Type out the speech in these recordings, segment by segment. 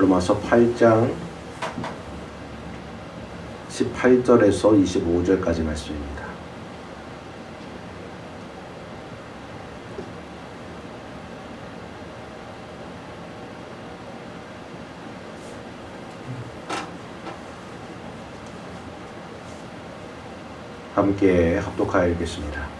로마서 8장 18절에서 25절까지 말씀입니다. 함께 합독하여 읽겠습니다.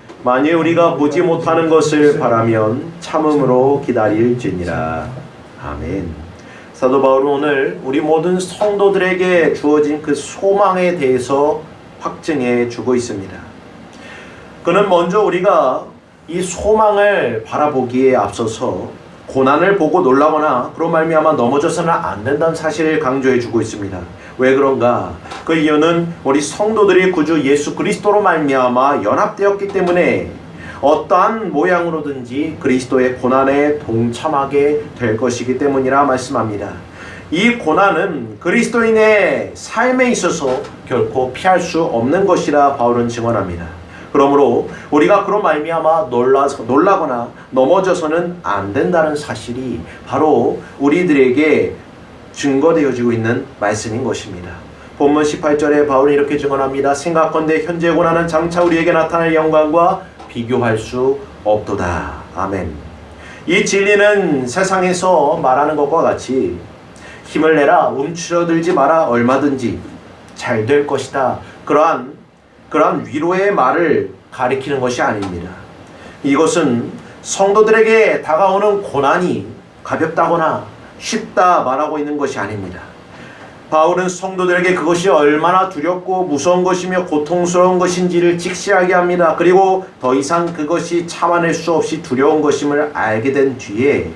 만일 우리가 보지 못하는 것을 바라면 참음으로 기다릴지니라. 아멘. 사도 바울은 오늘 우리 모든 성도들에게 주어진 그 소망에 대해서 확증해 주고 있습니다. 그는 먼저 우리가 이 소망을 바라보기에 앞서서 고난을 보고 놀라거나 그런 말미암아 넘어져서는 안 된다는 사실을 강조해 주고 있습니다. 왜 그런가? 그 이유는 우리 성도들이 구주 예수 그리스도로 말미암아 연합되었기 때문에 어떠한 모양으로든지 그리스도의 고난에 동참하게 될 것이기 때문이라 말씀합니다. 이 고난은 그리스도인의 삶에 있어서 결코 피할 수 없는 것이라 바울은 증언합니다. 그러므로 우리가 그런 말미암아 놀라서 놀라거나 넘어져서는 안 된다는 사실이 바로 우리들에게 증거되어지고 있는 말씀인 것입니다. 본문 18절에 바울이 이렇게 증언합니다. 생각건대 현재 고난은 장차 우리에게 나타날 영광과 비교할 수 없도다. 아멘. 이 진리는 세상에서 말하는 것과 같이 힘을 내라 움츠러들지 마라 얼마든지 잘 될 것이다. 그러한 그러한 위로의 말을 가리키는 것이 아닙니다. 이것은 성도들에게 다가오는 고난이 가볍다거나 쉽다 말하고 있는 것이 아닙니다. 바울은 성도들에게 그것이 얼마나 두렵고 무서운 것이며 고통스러운 것인지를 직시하게 합니다. 그리고 더 이상 그것이 참아낼 수 없이 두려운 것임을 알게 된 뒤에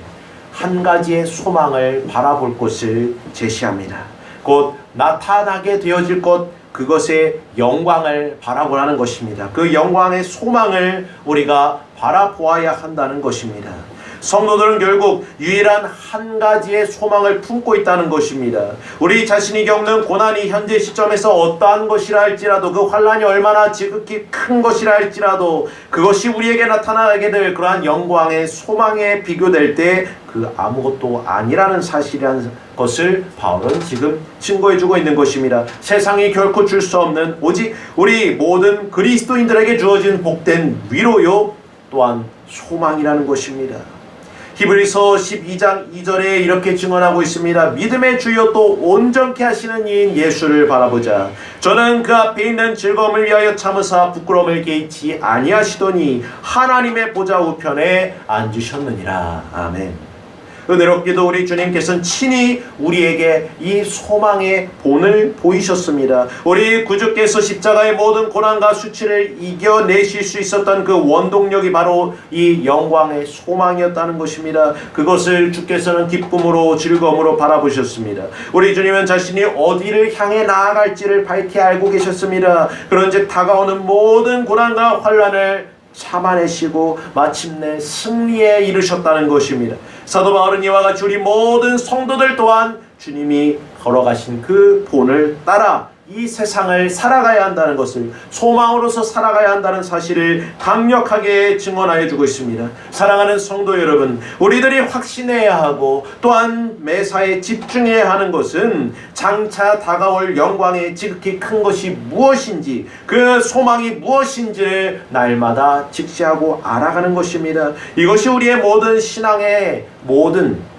한 가지의 소망을 바라볼 것을 제시합니다. 곧 나타나게 되어질 것 그것의 영광을 바라보라는 것입니다. 그 영광의 소망을 우리가 바라보아야 한다는 것입니다. 성도들은 결국 유일한 한 가지의 소망을 품고 있다는 것입니다. 우리 자신이 겪는 고난이 현재 시점에서 어떠한 것이라 할지라도 그 환란이 얼마나 지극히 큰 것이라 할지라도 그것이 우리에게 나타나게 될 그러한 영광의 소망에 비교될 때 그 아무것도 아니라는 사실이라는 것을 바울은 지금 증거해주고 있는 것입니다. 세상이 결코 줄 수 없는 오직 우리 모든 그리스도인들에게 주어진 복된 위로요 또한 소망이라는 것입니다. 히브리서 12장 2절에 이렇게 증언하고 있습니다. 믿음의 주여 또 온전케 하시는 이인 예수를 바라보자. 저는 그 앞에 있는 즐거움을 위하여 참으사 부끄러움을 개의치 아니하시더니 하나님의 보좌 우편에 앉으셨느니라. 아멘. 은혜롭게도 우리 주님께서는 친히 우리에게 이 소망의 본을 보이셨습니다. 우리 구주께서 십자가의 모든 고난과 수치를 이겨내실 수 있었던 그 원동력이 바로 이 영광의 소망이었다는 것입니다. 그것을 주께서는 기쁨으로 즐거움으로 바라보셨습니다. 우리 주님은 자신이 어디를 향해 나아갈지를 밝히 알고 계셨습니다. 그런즉 다가오는 모든 고난과 환란을 참아내시고 마침내 승리에 이르셨다는 것입니다. 사도 바울은 이와 같이 우리 모든 성도들 또한 주님이 걸어가신 그 본을 따라 이 세상을 살아가야 한다는 것을 소망으로서 살아가야 한다는 사실을 강력하게 증언하여 주고 있습니다. 사랑하는 성도 여러분, 우리들이 확신해야 하고 또한 매사에 집중해야 하는 것은 장차 다가올 영광의 지극히 큰 것이 무엇인지 그 소망이 무엇인지를 날마다 직시하고 알아가는 것입니다. 이것이 우리의 모든 신앙의 모든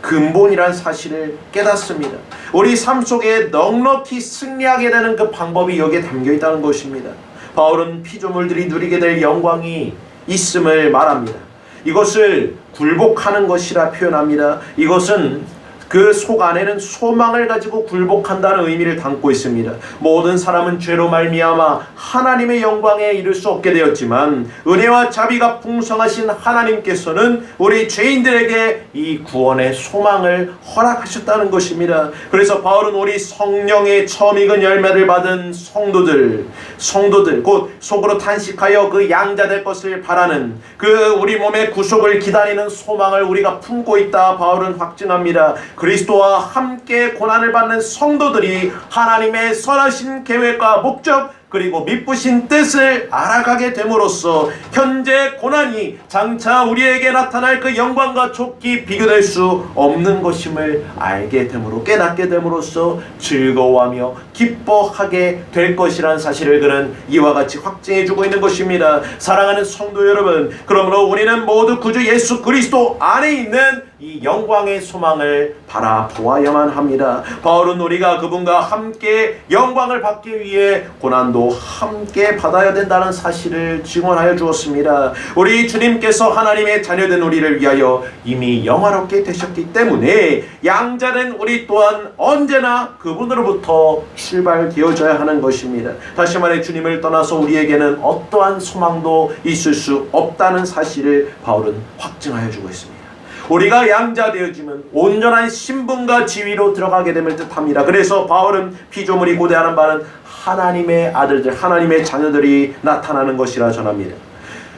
근본이란 사실을 깨닫습니다. 우리 삶 속에 넉넉히 승리하게 되는 그 방법이 여기에 담겨 있다는 것입니다. 바울은 피조물들이 누리게 될 영광이 있음을 말합니다. 이것을 굴복하는 것이라 표현합니다. 이것은 그 속 안에는 소망을 가지고 굴복한다는 의미를 담고 있습니다. 모든 사람은 죄로 말미암아 하나님의 영광에 이를 수 없게 되었지만 은혜와 자비가 풍성하신 하나님께서는 우리 죄인들에게 이 구원의 소망을 허락하셨다는 것입니다. 그래서 바울은 우리 성령의 처음 익은 열매를 받은 성도들, 성도들 곧 속으로 탄식하여 그 양자 될 것을 바라는 그 우리 몸의 구속을 기다리는 소망을 우리가 품고 있다. 바울은 확증합니다. 그리스도와 함께 고난을 받는 성도들이 하나님의 선하신 계획과 목적 그리고 미쁘신 뜻을 알아가게 됨으로써 현재 고난이 장차 우리에게 나타날 그 영광과 좁기 비교될 수 없는 것임을 알게 됨으로 깨닫게 됨으로써 즐거워하며 기뻐하게 될 것이라는 사실을 그는 이와 같이 확증해 주고 있는 것입니다. 사랑하는 성도 여러분, 그러므로 우리는 모두 구주 예수 그리스도 안에 있는 이 영광의 소망을 바라보아야만 합니다. 바울은 우리가 그분과 함께 영광을 받기 위해 고난도 함께 받아야 된다는 사실을 증언하여 주었습니다. 우리 주님께서 하나님의 자녀된 우리를 위하여 이미 영화롭게 되셨기 때문에 양자는 우리 또한 언제나 그분으로부터 출발되어져야 하는 것입니다. 다시 말해 주님을 떠나서 우리에게는 어떠한 소망도 있을 수 없다는 사실을 바울은 확증하여 주고 있습니다. 우리가 양자 되어지면 온전한 신분과 지위로 들어가게 됨을 뜻합니다. 그래서 바울은 피조물이 고대하는 바는 하나님의 아들들, 하나님의 자녀들이 나타나는 것이라 전합니다.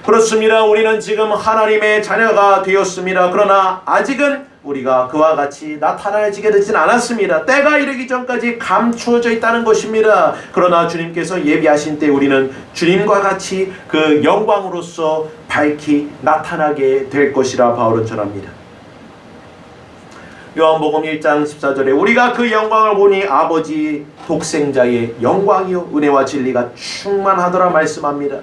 그렇습니다. 우리는 지금 하나님의 자녀가 되었습니다. 그러나 아직은 우리가 그와 같이 나타나지게 되진 않았습니다. 때가 이르기 전까지 감추어져 있다는 것입니다. 그러나 주님께서 예비하신 때 우리는 주님과 같이 그 영광으로서 밝히 나타나게 될 것이라 바울은 전합니다. 요한복음 1장 14절에 우리가 그 영광을 보니 아버지 독생자의 영광이요 은혜와 진리가 충만하더라 말씀합니다.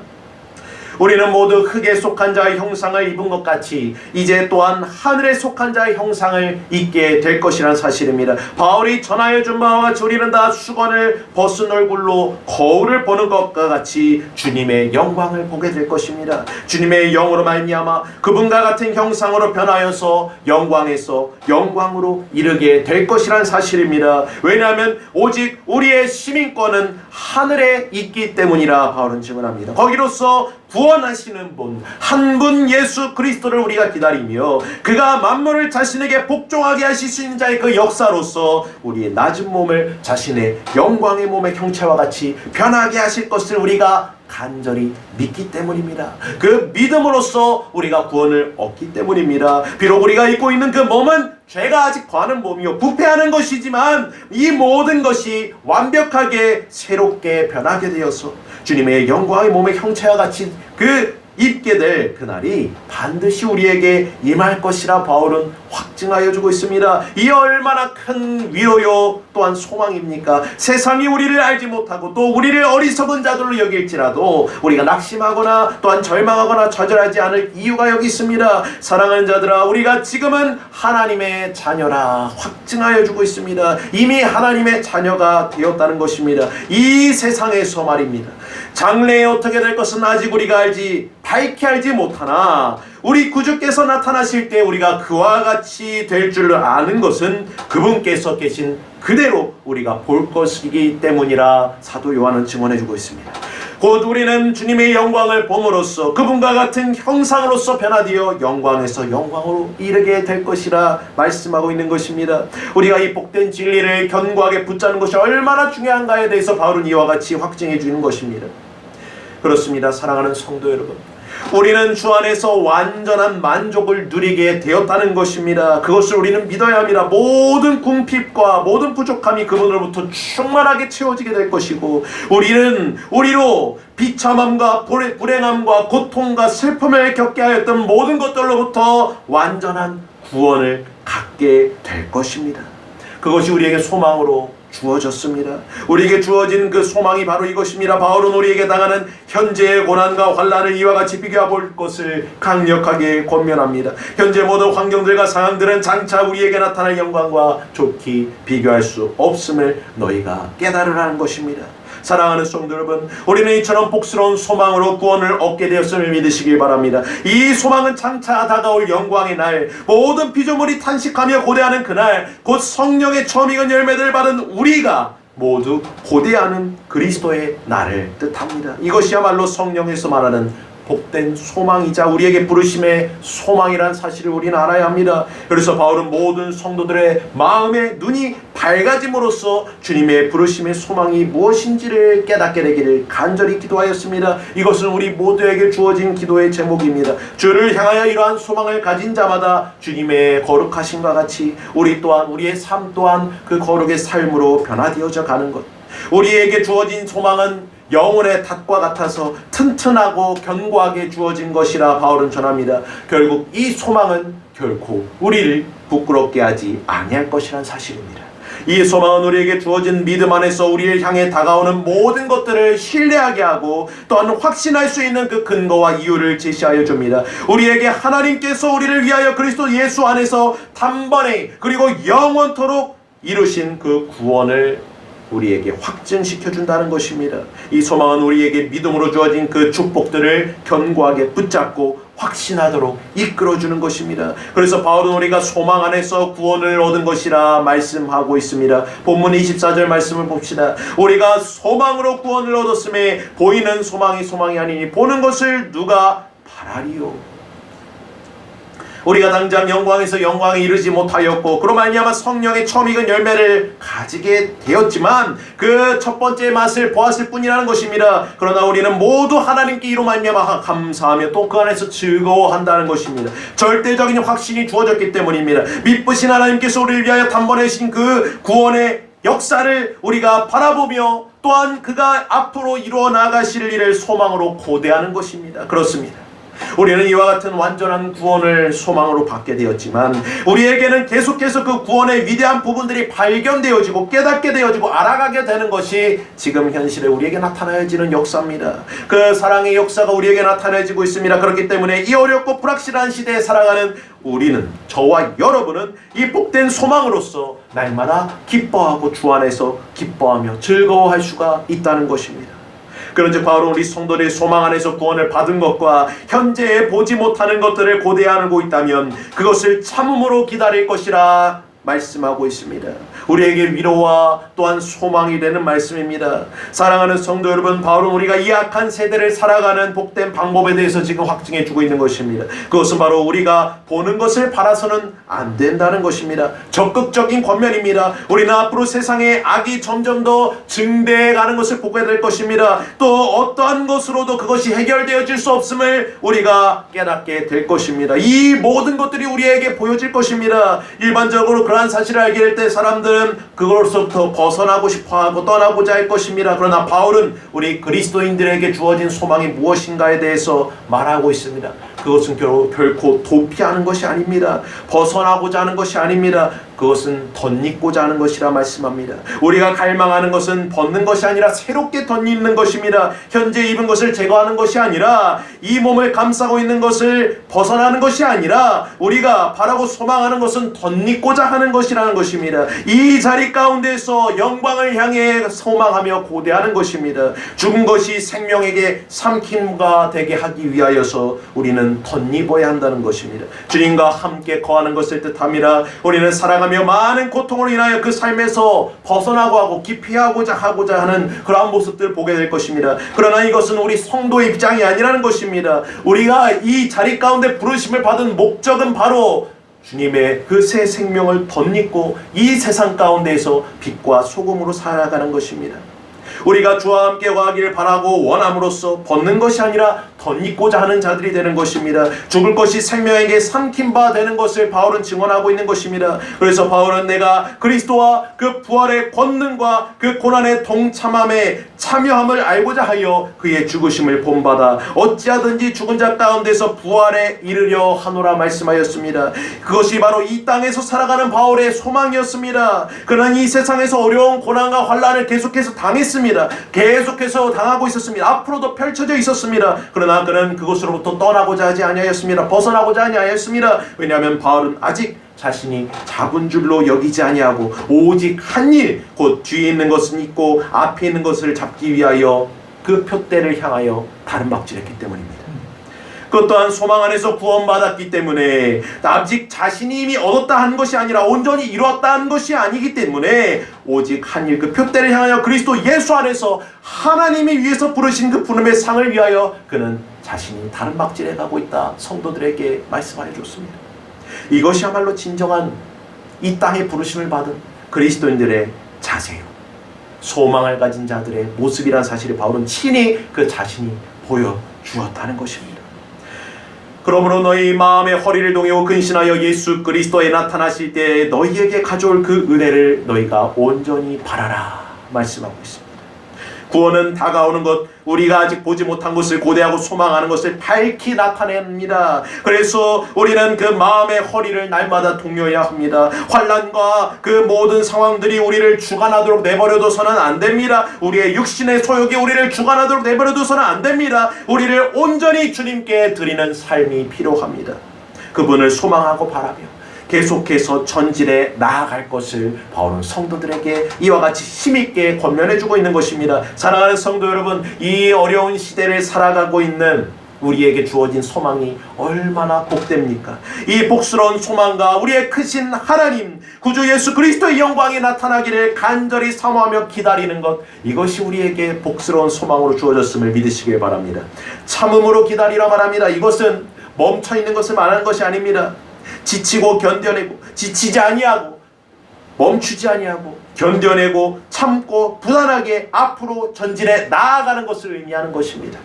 우리는 모두 흙에 속한 자의 형상을 입은 것 같이 이제 또한 하늘에 속한 자의 형상을 입게 될 것이라는 사실입니다. 바울이 전하여 준 바와 같이 우리는 다 수건을 벗은 얼굴로 거울을 보는 것과 같이 주님의 영광을 보게 될 것입니다. 주님의 영으로 말미암아 그분과 같은 형상으로 변하여서 영광에서 영광으로 이르게 될 것이라는 사실입니다. 왜냐하면 오직 우리의 시민권은 하늘에 있기 때문이라 바울은 증언합니다. 거기로서 구원 하시는 분, 한 분 예수 그리스도를 우리가 기다리며 그가 만물을 자신에게 복종하게 하실 수 있는 자의 그 역사로서 우리의 낮은 몸을 자신의 영광의 몸의 형체와 같이 변하게 하실 것을 우리가 간절히 믿기 때문입니다. 그 믿음으로써 우리가 구원을 얻기 때문입니다. 비록 우리가 입고 있는 그 몸은 죄가 아직 거하는 몸이요. 부패하는 것이지만 이 모든 것이 완벽하게 새롭게 변하게 되어서 주님의 영광의 몸의 형체와 같이 그 입게 될 그날이 반드시 우리에게 임할 것이라 바울은 확증하여 주고 있습니다. 이 얼마나 큰 위로요 또한 소망입니까? 세상이 우리를 알지 못하고 또 우리를 어리석은 자들로 여길지라도 우리가 낙심하거나 또한 절망하거나 좌절하지 않을 이유가 여기 있습니다. 사랑하는 자들아 우리가 지금은 하나님의 자녀라 확증하여 주고 있습니다. 이미 하나님의 자녀가 되었다는 것입니다. 이 세상에서 말입니다. 장래에 어떻게 될 것은 아직 우리가 알지 밝히 알지 못하나 우리 구주께서 나타나실 때 우리가 그와 같이 될줄 아는 것은 그분께서 계신 그대로 우리가 볼 것이기 때문이라 사도 요한은 증언해 주고 있습니다. 곧 우리는 주님의 영광을 봄으로써 그분과 같은 형상으로서 변화되어 영광에서 영광으로 이르게 될 것이라 말씀하고 있는 것입니다. 우리가 이 복된 진리를 견고하게 붙잡는 것이 얼마나 중요한가에 대해서 바울은 이와 같이 확증해 주는 것입니다. 그렇습니다. 사랑하는 성도 여러분. 우리는 주 안에서 완전한 만족을 누리게 되었다는 것입니다. 그것을 우리는 믿어야 합니다. 모든 궁핍과 모든 부족함이 그분으로부터 충만하게 채워지게 될 것이고 우리는 우리로 비참함과 불- 불행함과 고통과 슬픔을 겪게 하였던 모든 것들로부터 완전한 구원을 갖게 될 것입니다. 그것이 우리에게 소망으로 주어졌습니다. 우리에게 주어진 그 소망이 바로 이것입니다. 바울은 우리에게 당하는 현재의 고난과 환란을 이와 같이 비교해 볼 것을 강력하게 권면합니다. 현재 모든 환경들과 상황들은 장차 우리에게 나타날 영광과 좋게 비교할 수 없음을 너희가 깨달으라는 것입니다. 사랑하는 성도 여러분, 우리는 이처럼 복스러운 소망으로 구원을 얻게 되었음을 믿으시길 바랍니다. 이 소망은 장차 다가올 영광의 날, 모든 피조물이 탄식하며 고대하는 그날, 곧 성령의 처음 익은 열매들을 받은 우리가 모두 고대하는 그리스도의 날을 뜻합니다. 이것이야말로 성령에서 말하는 복된 소망이자 우리에게 부르심의 소망이란 사실을 우리는 알아야 합니다. 그래서 바울은 모든 성도들의 마음의 눈이 밝아짐으로써 주님의 부르심의 소망이 무엇인지를 깨닫게 되기를 간절히 기도하였습니다. 이것은 우리 모두에게 주어진 기도의 제목입니다. 주를 향하여 이러한 소망을 가진 자마다 주님의 거룩하심과 같이 우리 또한 우리의 삶 또한 그 거룩의 삶으로 변화되어져 가는 것. 우리에게 주어진 소망은 영혼의 닷과 같아서 튼튼하고 견고하게 주어진 것이라 바울은 전합니다. 결국 이 소망은 결코 우리를 부끄럽게 하지 아니할 것이란 사실입니다. 이 소망은 우리에게 주어진 믿음 안에서 우리를 향해 다가오는 모든 것들을 신뢰하게 하고 또한 확신할 수 있는 그 근거와 이유를 제시하여 줍니다. 우리에게 하나님께서 우리를 위하여 그리스도 예수 안에서 단번에 그리고 영원토록 이루신 그 구원을 우리에게 확증시켜 준다는 것입니다. 이 소망은 우리에게 믿음으로 주어진 그 축복들을 견고하게 붙잡고 확신하도록 이끌어 주는 것입니다. 그래서 바울은 우리가 소망 안에서 구원을 얻은 것이라 말씀하고 있습니다. 본문 24절 말씀을 봅시다. 우리가 소망으로 구원을 얻었음에 보이는 소망이 소망이 아니니 보는 것을 누가 바라리요. 우리가 당장 영광에서 영광에 이르지 못하였고 그로 말미암아 성령의 처음 익은 열매를 가지게 되었지만 그 첫 번째 맛을 보았을 뿐이라는 것입니다. 그러나 우리는 모두 하나님께 이로 말미암아 감사하며 또 그 안에서 즐거워한다는 것입니다. 절대적인 확신이 주어졌기 때문입니다. 믿으신 하나님께서 우리를 위하여 단번에 신 그 구원의 역사를 우리가 바라보며 또한 그가 앞으로 이루어 나가실 일을 소망으로 고대하는 것입니다. 그렇습니다. 우리는 이와 같은 완전한 구원을 소망으로 받게 되었지만 우리에게는 계속해서 그 구원의 위대한 부분들이 발견되어지고 깨닫게 되어지고 알아가게 되는 것이 지금 현실에 우리에게 나타나지는 역사입니다. 그 사랑의 역사가 우리에게 나타나지고 있습니다. 그렇기 때문에 이 어렵고 불확실한 시대에 살아가는 우리는 저와 여러분은 이 복된 소망으로서 날마다 기뻐하고 주 안에서 기뻐하며 즐거워할 수가 있다는 것입니다. 그런즉 바로 우리 성도들의 소망 안에서 구원을 받은 것과 현재 보지 못하는 것들을 고대하고 있다면 그것을 참음으로 기다릴 것이라 말씀하고 있습니다. 우리에게 위로와 또한 소망이 되는 말씀입니다. 사랑하는 성도 여러분, 바울은 우리가 이 악한 세대를 살아가는 복된 방법에 대해서 지금 확증해 주고 있는 것입니다. 그것은 바로 우리가 보는 것을 바라서는 안 된다는 것입니다. 적극적인 권면입니다. 우리는 앞으로 세상에 악이 점점 더 증대해 가는 것을 보게 될 것입니다. 또 어떠한 것으로도 그것이 해결되어질 수 없음을 우리가 깨닫게 될 것입니다. 이 모든 것들이 우리에게 보여질 것입니다. 일반적으로 그 러한 사실을 알게 될 때 사람들은 그것으로부터 벗어나고 싶어하고 떠나고자 할 것입니다. 그러나 바울은 우리 그리스도인들에게 주어진 소망이 무엇인가에 대해서 말하고 있습니다. 그것은 결, 결코 도피하는 것이 아닙니다. 벗어나고자 하는 것이 아닙니다. 그것은 덧입고자 하는 것이라 말씀합니다. 우리가 갈망하는 것은 벗는 것이 아니라 새롭게 덧입는 것입니다. 현재 입은 것을 제거하는 것이 아니라 이 몸을 감싸고 있는 것을 벗어나는 것이 아니라 우리가 바라고 소망하는 것은 덧입고자 하는 것이라는 것입니다. 이 자리 가운데서 영광을 향해 소망하며 고대하는 것입니다. 죽은 것이 생명에게 삼킴과 되게 하기 위하여서 우리는 덧입어야 한다는 것입니다. 주님과 함께 거하는 것을 뜻함이라 우리는 살아가며 많은 고통으로 인하여 그 삶에서 벗어나고 하고 기피하고자 하고자 하는 그러한 모습들을 보게 될 것입니다. 그러나 이것은 우리 성도의 입장이 아니라는 것입니다. 우리가 이 자리 가운데 부르심을 받은 목적은 바로 주님의 그 새 생명을 덧입고 이 세상 가운데에서 빛과 소금으로 살아가는 것입니다. 우리가 주와 함께 거하기를 바라고 원함으로써 벗는 것이 아니라 덧입고자 하는 자들이 되는 것입니다. 죽을 것이 생명에게 삼킨 바 되는 것을 바울은 증언하고 있는 것입니다. 그래서 바울은 내가 그리스도와 그 부활의 권능과 그 고난의 동참함에 참여함을 알고자 하여 그의 죽으심을 본받아 어찌하든지 죽은 자 가운데서 부활에 이르려 하노라 말씀하였습니다. 그것이 바로 이 땅에서 살아가는 바울의 소망이었습니다. 그러나 이 세상에서 어려운 고난과 환란을 계속해서 당했습니다. 계속해서 당하고 있었습니다. 앞으로도 펼쳐져 있었습니다. 그러나 그는 그곳으로부터 떠나고자 하지 아니하였습니다. 벗어나고자 아니하였습니다. 왜냐하면 바울은 아직 자신이 작은 줄로 여기지 아니하고 오직 한 일 곧 뒤에 있는 것은 있고 앞에 있는 것을 잡기 위하여 그 표대를 향하여 다른 박질했기 때문입니다. 그것 또한 소망 안에서 구원받았기 때문에 아직 자신이 이미 얻었다 한 것이 아니라 온전히 이루었다 한 것이 아니기 때문에 오직 한일 그 표대를 향하여 그리스도 예수 안에서 하나님이 위해서 부르신 그 부름의 상을 위하여 그는 자신이 다른 막질에 가고 있다 성도들에게 말씀하여 줬습니다. 이것이야말로 진정한 이 땅에 부르심을 받은 그리스도인들의 자세요. 소망을 가진 자들의 모습이란 사실을 바울은 친히 그 자신이 보여 주었다는 것입니다. 그러므로 너희 마음의 허리를 동이고 근신하여 예수 그리스도에 나타나실 때 너희에게 가져올 그 은혜를 너희가 온전히 바라라 말씀하고 있습니다. 구원은 다가오는 것, 우리가 아직 보지 못한 것을 고대하고 소망하는 것을 밝히 나타냅니다. 그래서 우리는 그 마음의 허리를 날마다 동요해야 합니다. 환란과 그 모든 상황들이 우리를 주관하도록 내버려둬서는 안 됩니다. 우리의 육신의 소욕이 우리를 주관하도록 내버려둬서는 안 됩니다. 우리를 온전히 주님께 드리는 삶이 필요합니다. 그분을 소망하고 바라며 계속해서 전진에 나아갈 것을 바울은 성도들에게 이와 같이 힘있게 권면해주고 있는 것입니다. 사랑하는 성도 여러분, 이 어려운 시대를 살아가고 있는 우리에게 주어진 소망이 얼마나 복됩니까? 이 복스러운 소망과 우리의 크신 하나님, 구주 예수 그리스도의 영광이 나타나기를 간절히 사모하며 기다리는 것, 이것이 우리에게 복스러운 소망으로 주어졌음을 믿으시길 바랍니다. 참음으로 기다리라 말합니다. 이것은 멈춰 있는 것을 말하는 것이 아닙니다. 지치고 견뎌내고 지치지 아니하고 멈추지 아니하고 견뎌내고 참고 부단하게 앞으로 전진해 나아가는 것을 의미하는 것입니다.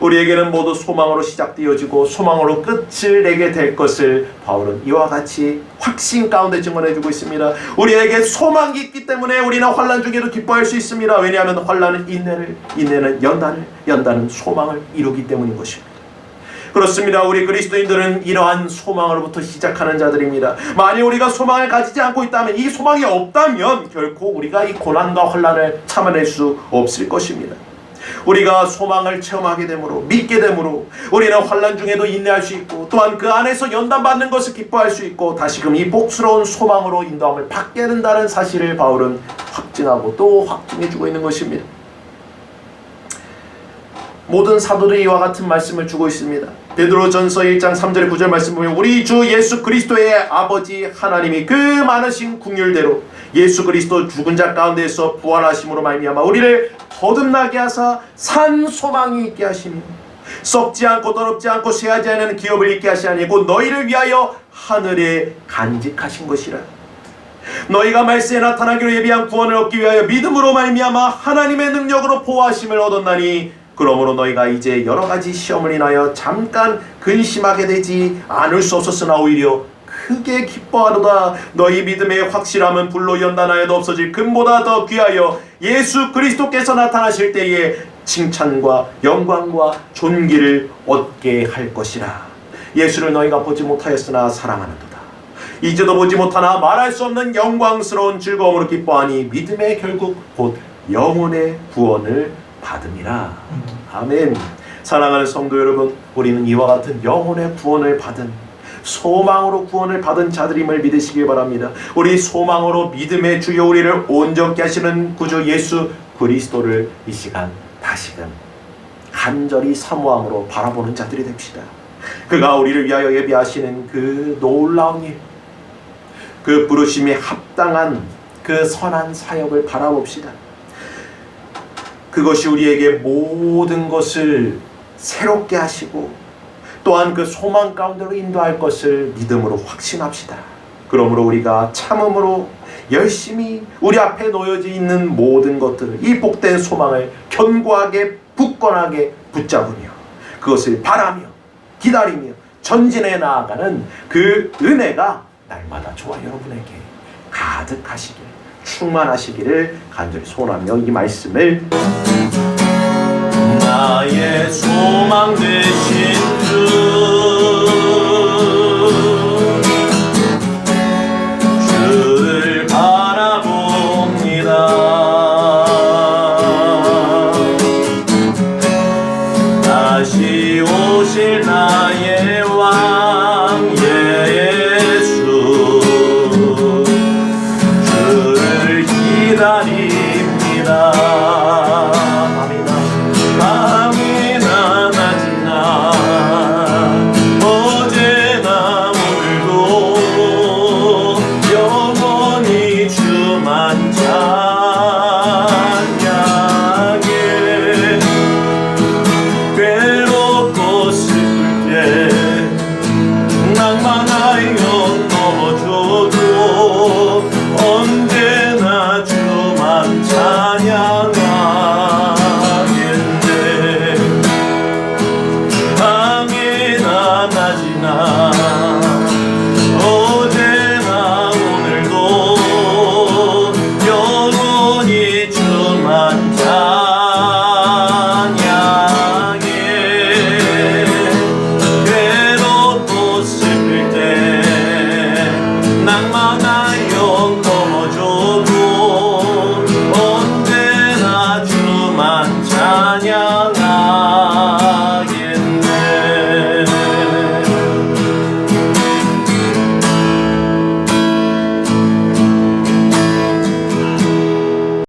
우리에게는 모두 소망으로 시작되어지고 소망으로 끝을 내게 될 것을 바울은 이와 같이 확신 가운데 증언해주고 있습니다. 우리에게 소망이 있기 때문에 우리는 환란 중에도 기뻐할 수 있습니다. 왜냐하면 환란은 인내를, 인내는 연단을, 연단은 소망을 이루기 때문인 것입니다. 그렇습니다. 우리 그리스도인들은 이러한 소망으로부터 시작하는 자들입니다. 만약 우리가 소망을 가지지 않고 있다면 이 소망이 없다면 결코 우리가 이 고난과 환란을 참아낼 수 없을 것입니다. 우리가 소망을 체험하게 되므로 믿게 되므로 우리는 환란 중에도 인내할 수 있고 또한 그 안에서 연단받는 것을 기뻐할 수 있고 다시금 이 복스러운 소망으로 인도함을 받게 된다는 사실을 바울은 확증하고 또 확증해주고 있는 것입니다. 모든 사도들이 이와 같은 말씀을 주고 있습니다. 베드로전서 1장 3절 9절 말씀 보면 우리 주 예수 그리스도의 아버지 하나님이 그 많으신 궁율대로 예수 그리스도 죽은 자 가운데서 부활하심으로 말미암아 우리를 거듭나게 하사 산 소망이 있게 하시며 썩지 않고 더럽지 않고 쇠하지 않는 기업을 있게 하시니 곧 너희를 위하여 하늘에 간직하신 것이라. 너희가 말세에 나타나기로 예비한 구원을 얻기 위하여 믿음으로 말미암아 하나님의 능력으로 보호하심을 얻었나니 그러므로 너희가 이제 여러 가지 시험을 인하여 잠깐 근심하게 되지 않을 수 없었으나 오히려 크게 기뻐하도다. 너희 믿음의 확실함은 불로 연단하여도 없어질 금보다 더 귀하여 예수 그리스도께서 나타나실 때에 칭찬과 영광과 존귀를 얻게 할 것이라. 예수를 너희가 보지 못하였으나 사랑하는도다. 이제도 보지 못하나 말할 수 없는 영광스러운 즐거움으로 기뻐하니 믿음의 결국 곧 영혼의 구원을 받음이라. 아멘. 사랑하는 성도 여러분, 우리는 이와 같은 영혼의 구원을 받은 소망으로 구원을 받은 자들임을 믿으시길 바랍니다. 우리 소망으로 믿음의 주여 우리를 온전케 하시는 구주 예수 그리스도를 이 시간 다시금 간절히 사모함으로 바라보는 자들이 됩시다. 그가 우리를 위하여 예비하시는 그 놀라운 일, 그 부르심에 합당한 그 선한 사역을 바라봅시다. 그것이 우리에게 모든 것을 새롭게 하시고 또한 그 소망 가운데로 인도할 것을 믿음으로 확신합시다. 그러므로 우리가 참음으로 열심히 우리 앞에 놓여져 있는 모든 것들을 이 복된 소망을 견고하게 굳건하게 붙잡으며 그것을 바라며 기다리며 전진해 나아가는 그 은혜가 날마다 저와 여러분에게 가득하시길 충만하시기를 간절히 소원하며 이 말씀을 나의 소망 되신 주